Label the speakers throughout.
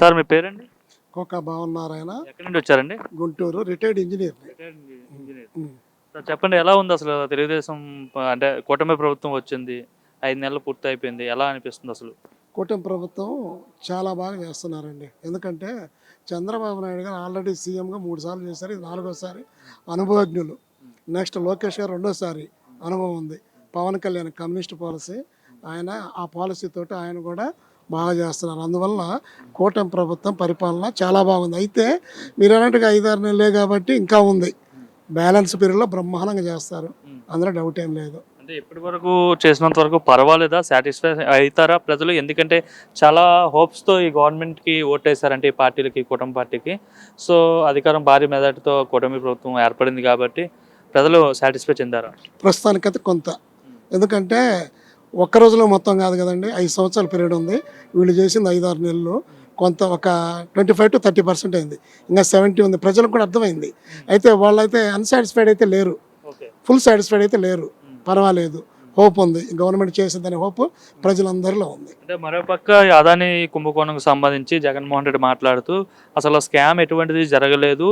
Speaker 1: Sir మీ పేరండి?
Speaker 2: కోక భావనారాయణ
Speaker 1: ఎక్కడి నుండి వచ్చారండి?
Speaker 2: Guntur retired engineer.
Speaker 1: సార్ చెప్పండి ఎలా ఉంది అసలు తెలుగుదేశం అంటే కూటమి ప్రభుత్వం వచ్చింది ఐదు నెలలు పూర్తి అయిపోయింది ఎలా అనిపిస్తుంది అసలు?
Speaker 2: కూటమి ప్రభుత్వం చాలా బాగా చేస్తున్నారండి. ఎందుకంటే చంద్రబాబు నాయుడు గారు ఆల్రెడీ సీఎంగా మూడు సార్లు చేశారు ఇది నాలుగోసారి అనుభవజ్ఞులు. నెక్స్ట్ లోకేష్ గారు రెండోసారి అనుభవం ఉంది. పవన్ కళ్యాణ్ కమ్యూనిస్ట్ పాలసీ ఆయన ఆ పాలసీ తోటి ఆయన కూడా బాగా చేస్తున్నారు. అందువల్ల కూటమి ప్రభుత్వం పరిపాలన చాలా బాగుంది. అయితే మీరు అన్నట్టుగా ఐదారు నెలలే కాబట్టి ఇంకా ఉంది. బ్యాలెన్స్ పీరియడ్లో బ్రహ్మాండంగా చేస్తారు. అందులో డౌట్ ఏం లేదు.
Speaker 1: అంటే ఇప్పటి వరకు చేసినంత వరకు పర్వాలేదా? సాటిస్ఫై అవుతారా ప్రజలు? ఎందుకంటే చాలా హోప్స్తో ఈ గవర్నమెంట్కి ఓటేశారంటే ఈ పార్టీలకి కూటమి పార్టీకి. సో అధికారం భారీ మెజార్టీతో కూటమి ప్రభుత్వం ఏర్పడింది కాబట్టి ప్రజలు సాటిస్ఫై చెందారా?
Speaker 2: ప్రస్తుతానికైతే కొంత. ఎందుకంటే ఒక్క రోజులో మొత్తం కాదు కదండి ఐదు సంవత్సరాల పీరియడ్ ఉంది. వీళ్ళు చేసింది ఐదు ఆరు నెలలు. కొంత ఒక twenty five to thirty percent అయింది. ఇంకా సెవెంటీ ఉంది. ప్రజలకు కూడా అర్థమైంది. అయితే వాళ్ళైతే అన్సాటిస్ఫైడ్ అయితే లేరు. ఫుల్ సాటిస్ఫైడ్ అయితే లేరు. పర్వాలేదు. హోప్ ఉంది. గవర్నమెంట్ చేసిందనే హోప్ ప్రజలందరిలో ఉంది.
Speaker 1: అంటే మరోపక్క అదాని కుంభకోణంకు సంబంధించి జగన్మోహన్ రెడ్డి మాట్లాడుతూ అసలు స్కామ్ ఎటువంటిది జరగలేదు.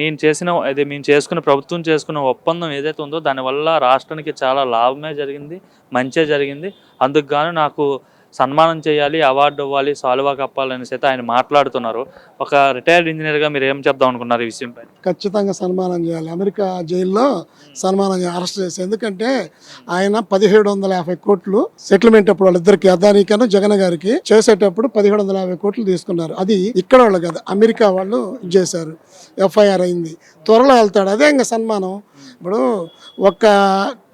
Speaker 1: నేను చేసిన అది మేము చేసుకున్న ప్రభుత్వం చేసుకున్న ఒప్పందం ఏదైతే ఉందో దానివల్ల రాష్ట్రానికి చాలా లాభమే జరిగింది మంచే జరిగింది. అందుకు గాను నాకు సన్మానం చేయాలి అవార్డు ఇవ్వాలి సాల్వా కప్పాలని అయితే ఆయన మాట్లాడుతున్నారు. ఒక రిటైర్డ్ ఇంజనీర్గా మీరు ఏం చెప్దాం అనుకున్నారు ఈ విషయంపై?
Speaker 2: ఖచ్చితంగా సన్మానం చేయాలి. అమెరికా జైల్లో సన్మానం చేయాలి అరెస్ట్ చేసి ఎందుకంటే ఆయన పదిహేడు వందల యాభై కోట్లు సెటిల్మెంట్ అప్పుడు వాళ్ళిద్దరికి అదానికను జగన్ గారికి చేసేటప్పుడు పదిహేడు వందల యాభై కోట్లు తీసుకున్నారు. అది ఇక్కడ వాళ్ళు కాదు అమెరికా వాళ్ళు చేశారు. ఎఫ్ఐఆర్ అయింది. త్వరలో వెళ్తాడు. అదే ఇంకా సన్మానం. ఇప్పుడు ఒక్క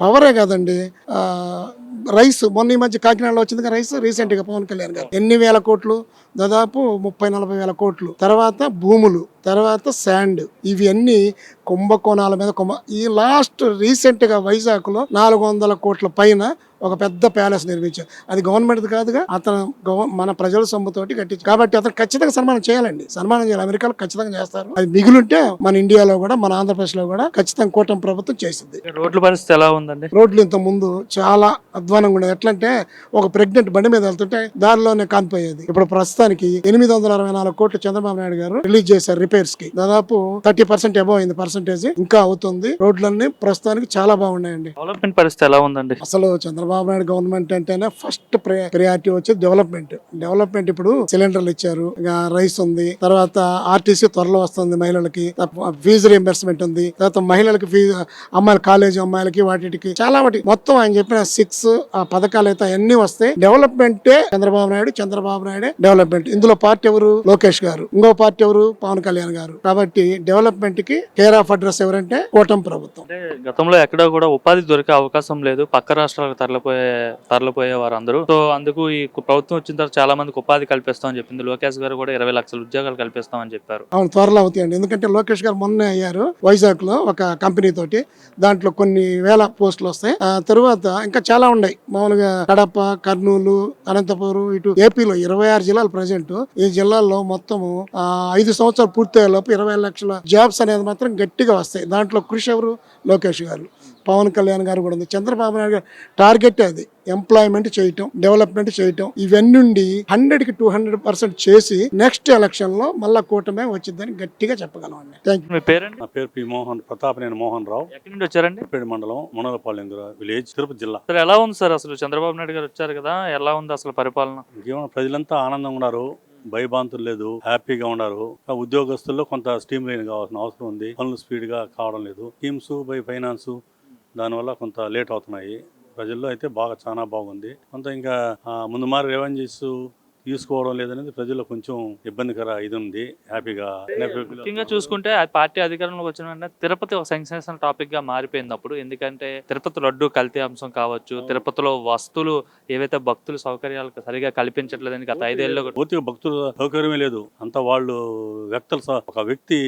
Speaker 2: పవరే కాదండి. ఆ, రైస్ మొన్న ఈ మధ్య కాకినాడలో వచ్చింది కదా రైస్ రీసెంట్గా పవన్ కళ్యాణ్ గారు. ఎన్ని వేల కోట్లు? దాదాపు ముప్పై నలభై వేల కోట్లు. తర్వాత భూములు. తర్వాత శాండ్ ఇవి అన్ని కుంభకోణాల మీద కుంభ ఈ లాస్ట్ రీసెంట్గా వైజాగ్లో నాలుగు వందల కోట్ల పైన ఒక పెద్ద ప్యాలెస్ నిర్మించారు అది గవర్నమెంట్ కాదుగా అతను మన ప్రజల సొమ్ముతోటి కట్టించు కాబట్టి అతను ఖచ్చితంగా సన్మానం చేయాలండి. సన్మానం చేయాలి. అమెరికాలో ఖచ్చితంగా చేస్తారు. అది మిగులుంటే మన ఇండియాలో కూడా మన ఆంధ్రప్రదేశ్లో కూడా ఖచ్చితంగా కూటమి ప్రభుత్వం చేసింది
Speaker 1: రోడ్ల పరిస్థితి ఎలా ఉందండి?
Speaker 2: రోడ్లు ఇంత ముందు చాలా అధ్వానంగా ఉండేది. ఎట్లా అంటే ఒక ప్రెగ్నెంట్ బండి మీద వెళ్తుంటే దారిలోనే కానిపోయేది ఇప్పుడు ప్రస్తుతానికి ఎనిమిది వందల అరవై నాలుగు కోట్లు చంద్రబాబు నాయుడు గారు రిలీజ్ చేశారు రిపేర్స్కి దాదాపు థర్టీ పర్సెంట్ అబౌవ్ అయింది పర్సెంటేజ్. ఇంకా అవుతుంది. రోడ్లన్నీ ప్రస్తుతానికి చాలా బాగున్నాయండి.
Speaker 1: డెవలప్మెంట్ పరిస్థితి ఎలా ఉందండి?
Speaker 2: అసలు చంద్రబాబు నాయుడు గవర్నమెంట్ అంటేనే ఫస్ట్ ప్రయారిటీ వచ్చేది డెవలప్మెంట్. డెవలప్మెంట్ ఇప్పుడు సిలిండర్లు ఇచ్చారు. ఇక రైస్ ఉంది. తర్వాత ఆర్టీసీ త్వరలో వస్తుంది మహిళలకి. ఫీజు రియంబర్స్మెంట్ ఉంది. తర్వాత మహిళలకి ఫీజు అమ్మాయిల కాలేజ్ అమ్మాయిలకి వాటికి చాలా వాటి మొత్తం ఆయన చెప్పిన సిక్స్ ఆ పథకాలు అయితే అన్ని వస్తాయి. డెవలప్మెంటే చంద్రబాబు నాయుడు చంద్రబాబు నాయుడే డెవలప్మెంట్. ఇందులో పార్టీ ఎవరు? లోకేష్ గారు. ఇంకో పార్టీ ఎవరు? పవన్ కళ్యాణ్ గారు. కాబట్టి డెవలప్మెంట్కి కేర్ ఆఫ్ అడ్రస్ ఎవరంటే కూటమి ప్రభుత్వం.
Speaker 1: గతంలో ఎక్కడా కూడా ఉపాధి దొరికే అవకాశం లేదు. పక్క రాష్ట్రాలకు తరలిపోయే తరలిపోయే వారు అందరూ సో అందుకు ఈ ప్రభుత్వం వచ్చిన తర్వాత చాలా మందికి ఉపాధి కల్పిస్తామని చెప్పింది. లోకేష్ గారు కూడా ఇరవై లక్షల ఉద్యోగాలు కల్పిస్తామని చెప్పారు.
Speaker 2: అవును త్వరలో అవుతాయండి. ఎందుకంటే లోకేష్ గారు మొన్నే అయ్యారు వైజాగ్లో ఒక కంపెనీ తోటి. దాంట్లో కొన్ని వేల పోస్టులు వస్తాయి. ఆ తరువాత ఇంకా చాలా ఉన్నాయి. మామూలుగా కడప కర్నూలు అనంతపురం ఇటు ఏపీలో ఇరవై ఆరు జిల్లాలు ప్రజెంట్. ఈ జిల్లాల్లో మొత్తము ఐదు సంవత్సరాలు పూర్తయ్యే లోపు ఇరవై లక్షల జాబ్స్ అనేది మాత్రం గట్టిగా వస్తాయి. దాంట్లో కృషి ఎవరు? లోకేష్ గారు. పవన్ కళ్యాణ్ గారు కూడా ఉంది. చంద్రబాబు నాయుడు గారు టార్గెట్ అది. ఎంప్లాయ్మెంట్ చేయటం డెవలప్మెంట్ చేయటం ఇవన్నీ హండ్రెడ్కి టూ హండ్రెడ్ పర్సెంట్ చేసి నెక్స్ట్ ఎలక్షన్లో మళ్ళా కూటమే వచ్చిందని గట్టిగా చెప్పగలం అండి. థ్యాంక్ యూ
Speaker 1: మీ పేరండి?
Speaker 3: నా పేరు పి మోహన్ ప్రతాపనేని మోహన్ రావు.
Speaker 1: ఎక్కడి నుండి వచ్చారండి?
Speaker 3: పేడు మండలం మునగపాలెం విలేజ్ తిరుపతి జిల్లా.
Speaker 1: సార్ ఎలా ఉంది సార్ అసలు చంద్రబాబు నాయుడు గారు వచ్చారు కదా? ఎలా ఉంది అసలు పరిపాలన?
Speaker 3: ప్రజలంతా ఆనందంగా ఉన్నారు. భయభాంతులు లేదు హ్యాపీగా ఉన్నారు. ఉద్యోగస్తుల్లో కొంత స్టీమ్ లైన్ కావాల్సిన అవసరం ఉంది. పనులు స్పీడ్గా కావడం లేదు. స్కీమ్స్ బై ఫైనాన్స్ దానివల్ల కొంత లేట్ అవుతున్నాయి. ప్రజల్లో అయితే బాగా చాలా బాగుంది. కొంత ఇంకా ముందు మారి రెవెన్యూస్ తీసుకోవడం లేదనేది ప్రజల్లో కొంచెం ఇబ్బందికర ఇది ఉంది హ్యాపీగా
Speaker 1: ముఖ్యంగా చూసుకుంటే ఆ పార్టీ అధికారంలోకి వచ్చిన వెంటనే తిరుపతి ఒక సెన్సేషనల్ టాపిక్గా మారిపోయింది అప్పుడు ఎందుకంటే తిరుపతి లడ్డు కల్తీ అంశం కావచ్చు తిరుపతిలో వస్తువులు ఏవైతే భక్తులు సౌకర్యాలు సరిగా కల్పించట్లేదని గత ఐదేళ్ళు
Speaker 3: పూర్తిగా భక్తుల సౌకర్యమే లేదు. అంతా వాళ్ళు వ్యక్తుల ఒక వ్యక్తి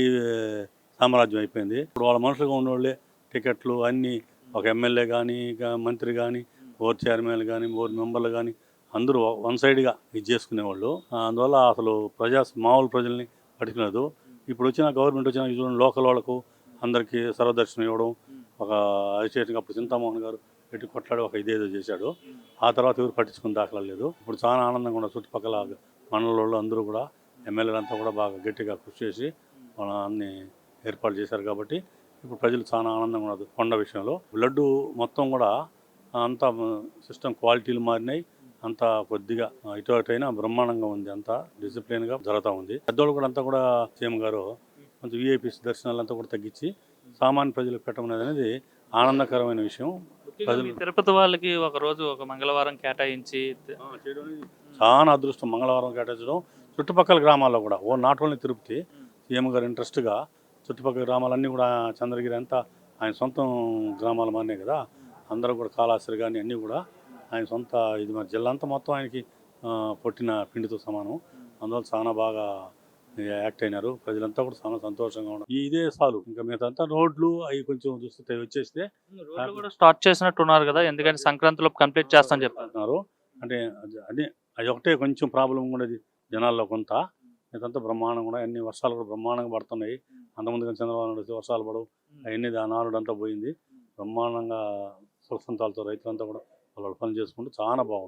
Speaker 3: సామ్రాజ్యం అయిపోయింది. ఇప్పుడు వాళ్ళ మనుషులుగా ఉన్నోళ్ళే టికెట్లు అన్నీ ఒక ఎమ్మెల్యే కానీ మంత్రి కానీ బోర్డు చైర్మన్లు కానీ బోర్డు మెంబర్లు కానీ అందరూ వన్ సైడ్గా ఇది చేసుకునేవాళ్ళు. అందువల్ల అసలు ప్రజా మామూలు ప్రజల్ని పట్టుకునేది. ఇప్పుడు వచ్చిన గవర్నమెంట్ వచ్చిన చూడండి లోకల్ వాళ్ళకు అందరికీ సర్వదర్శనం ఇవ్వడం. ఒక అరిచేటిగా అప్పుడు చింతామోహన్ గారు పెట్టి కొట్లాడి ఒక ఇదేదో చేశాడు. ఆ తర్వాత ఎవరు పట్టించుకుని దాఖలా లేదు. ఇప్పుడు చాలా ఆనందంగా ఉన్న చుట్టుపక్కల మండలంలో అందరూ కూడా ఎమ్మెల్యేలంతా కూడా బాగా గట్టిగా కృషి చేసి మన అన్ని ఏర్పాటు చేశారు కాబట్టి ఇప్పుడు ప్రజలు చాలా ఆనందంగా ఉన్నారు కొండ విషయంలో. లడ్డు మొత్తం కూడా అంతా సిస్టమ్ క్వాలిటీలు మారినాయి. అంతా కొద్దిగా ఇటు అటు అయినా బ్రహ్మాండంగా ఉంది. అంతా డిసిప్లిన్గా జరుగుతూ ఉంది. పెద్దోళ్ళు కూడా అంతా కూడా సీఎం గారు కొంచెం విఐపీస్ దర్శనాలు అంతా కూడా తగ్గించి సామాన్య ప్రజలకు పెట్టడం అనేది ఆనందకరమైన విషయం.
Speaker 1: మీ తిరుపతి వాళ్ళకి ఒక రోజు ఒక మంగళవారం కేటాయించి
Speaker 3: చాలా అదృష్టం. మంగళవారం కేటాయించడం చుట్టుపక్కల గ్రామాల్లో కూడా. Oh not only Tirupati. CM గారు ఇంట్రెస్ట్గా చుట్టుపక్కల గ్రామాలన్నీ కూడా చంద్రగిరి అంతా ఆయన సొంతం గ్రామాలు మారినాయి కదా. అందరూ కూడా కాళాస్త్రి కానీ అన్నీ కూడా ఆయన సొంత ఇది మరి జిల్లా అంతా మొత్తం ఆయనకి పొట్టిన పిండితో సమానం. అందువల్ల చాలా బాగా యాక్ట్ అయినారు. ప్రజలంతా కూడా చాలా సంతోషంగా ఉన్నారు. ఈ ఇదే చాలు ఇంకా మిగతా రోడ్లు అవి కొంచెం చూస్తే వచ్చేస్తే
Speaker 1: స్టార్ట్ చేసినట్టు ఉన్నారు కదా ఎందుకంటే సంక్రాంతిలో కంప్లీట్ చేస్తామని చెప్పారు.
Speaker 3: అంటున్నారు అంటే అది- అదే ఒకటే కొంచెం ప్రాబ్లం ఉండేది జనాల్లో కొంత. ఇదంతా బ్రహ్మాండం కూడా అన్ని వర్షాలు కూడా బ్రహ్మాండంగా పడుతున్నాయి. అంతకుముందు కానీ చంద్రబాబు నాయుడు వర్షాలు పడవు. అవన్నీ అంతా పోయింది. బ్రహ్మాండంగా సుఖ సంతాలతో రైతులంతా కూడా వాళ్ళు పని చేసుకుంటూ చాలా బాగుంది